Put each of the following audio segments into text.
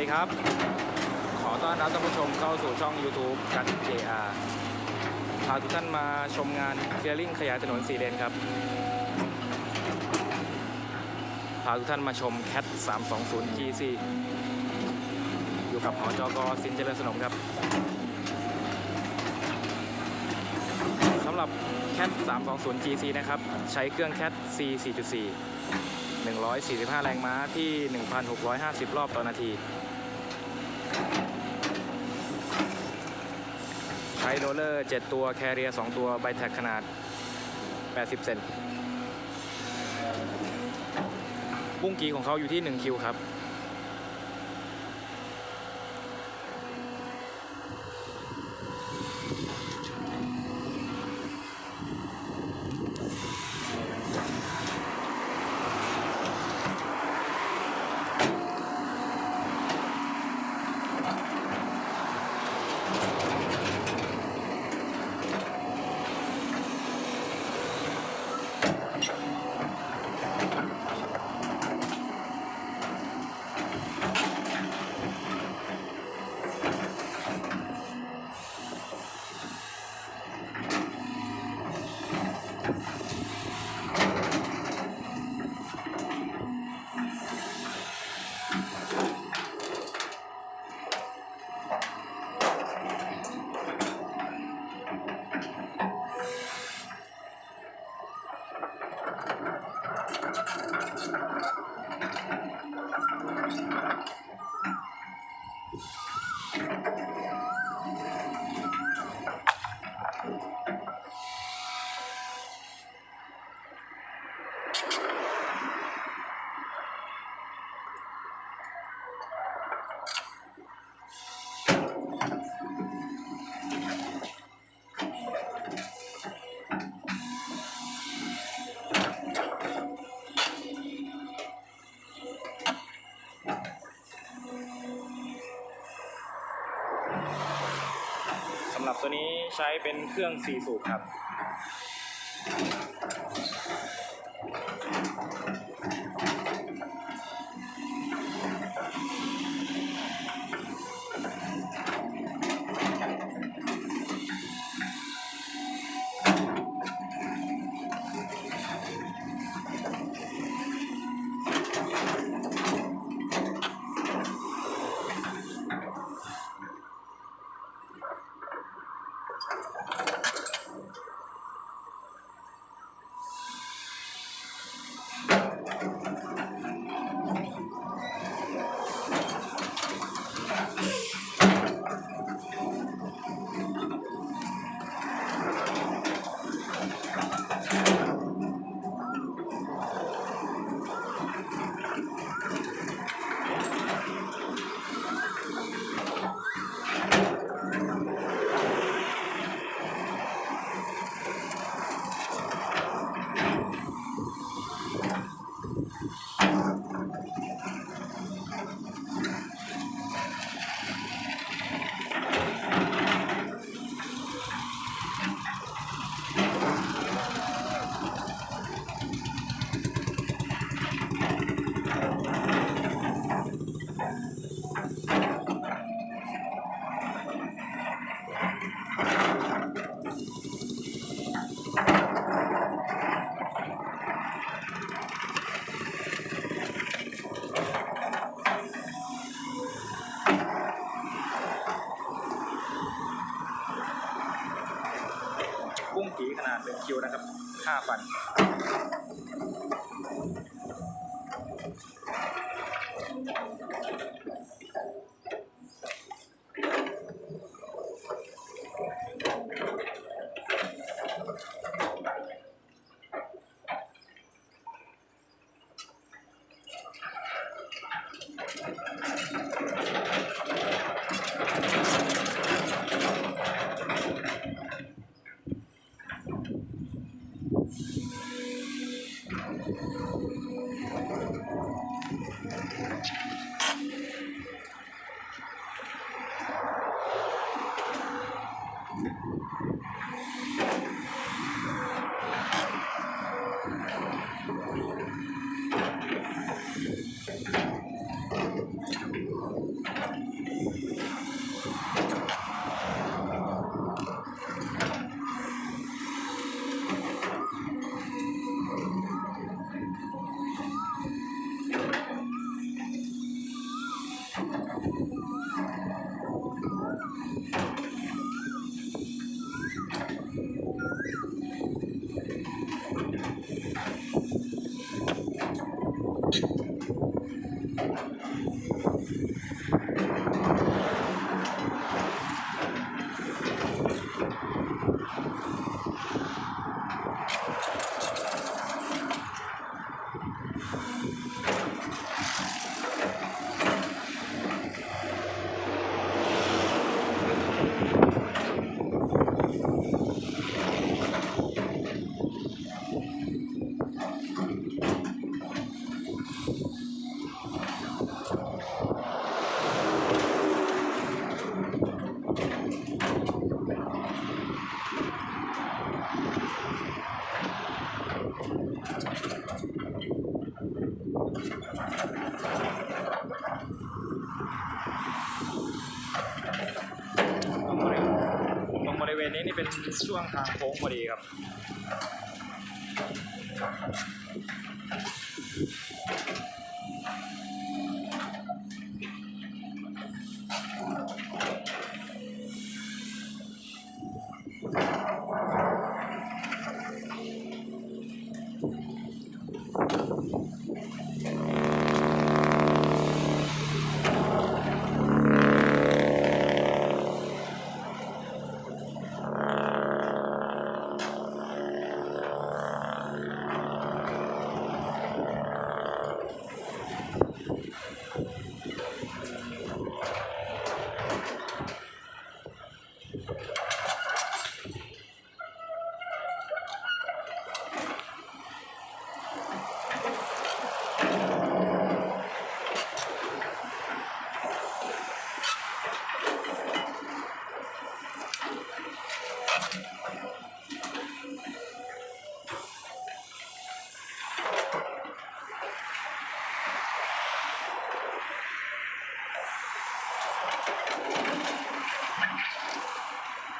ดีครับ ขอต้อนรับท่านผู้ชมเข้าสู่ช่อง YouTube กัน JR พาทุกท่านมาชมงานเคลียร์ลิงขยายถนนสีเลนครับ พาทุกท่านมาชม CAT 320 GC อยู่กับหอจกสินเจริญสนมครับสำหรับ CAT 320 GC นะครับ ใช้เครื่อง CAT C 4.4 145 แรงม้าที่ 1,650 รอบต่อนาที ใช้โรลเลอร์ 7 ตัว แคเรีย 2 ตัว ใบแท็กขนาด 80 เซนบุ้งกีของเขาอยู่ที่ 1 คิวครับ ใช้เป็นเครื่องสีสูบครับ ช่วงทางโค้งพอดีครับ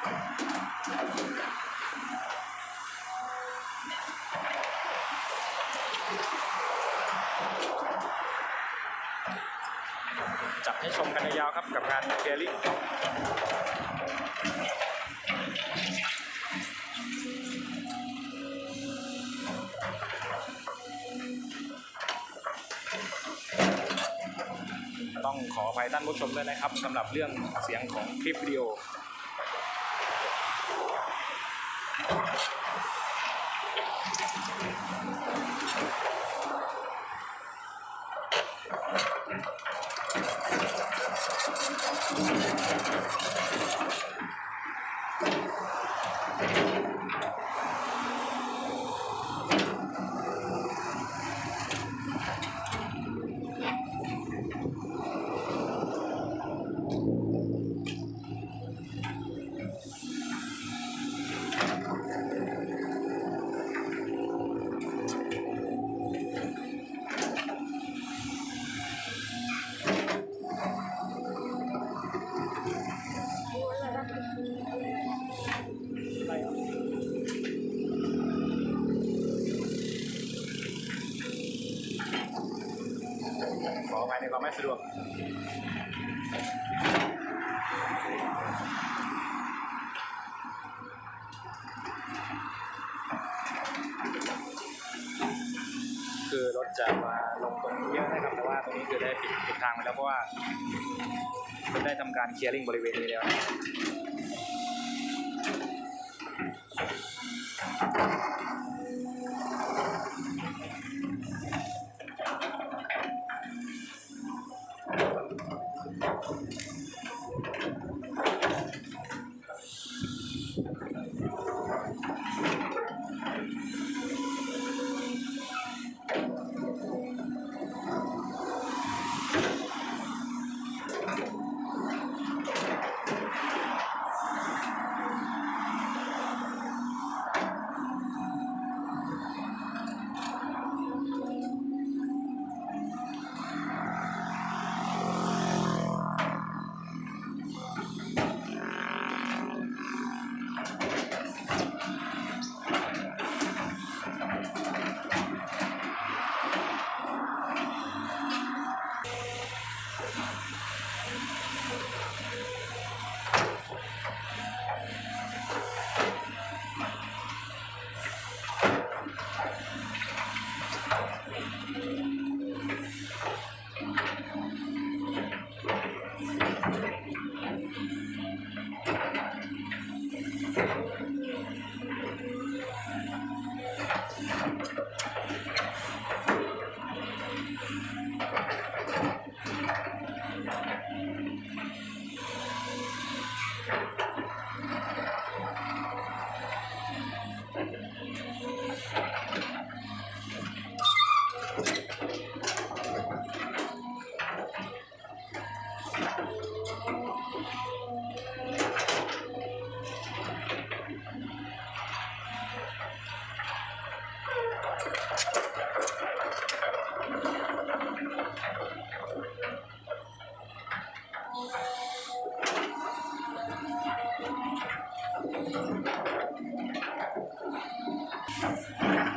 จัดให้ชมกันยาวๆครับกับงานเคลียริ่งต้องขออภัยท่านผู้ชมด้วยนะครับสำหรับเรื่องเสียงของคลิปวิดีโอ ในความไม่สะดวกคือรถจะมาลงตรงนี้เยอะนะครับแต่ว่าตรงนี้คือได้ปิดปิดทางไปแล้วเพราะว่าได้ทำการเคลียร์ลิงบริเวณนี้แล้วนะ ช็อ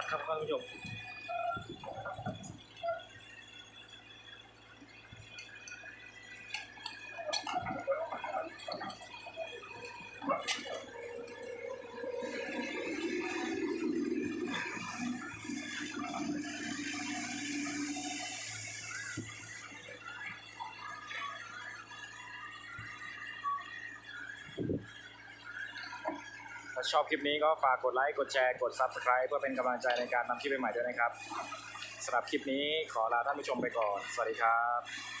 ตครับ ชอบคลิปนี้ก็ฝากกดไลค์ กดแชร์ กด Subscribe เพื่อเป็นกำลังใจในการทำคลิปใหม่ๆด้วยนะครับสำหรับคลิปนี้ขอลาท่านผู้ชมไปก่อน สวัสดีครับ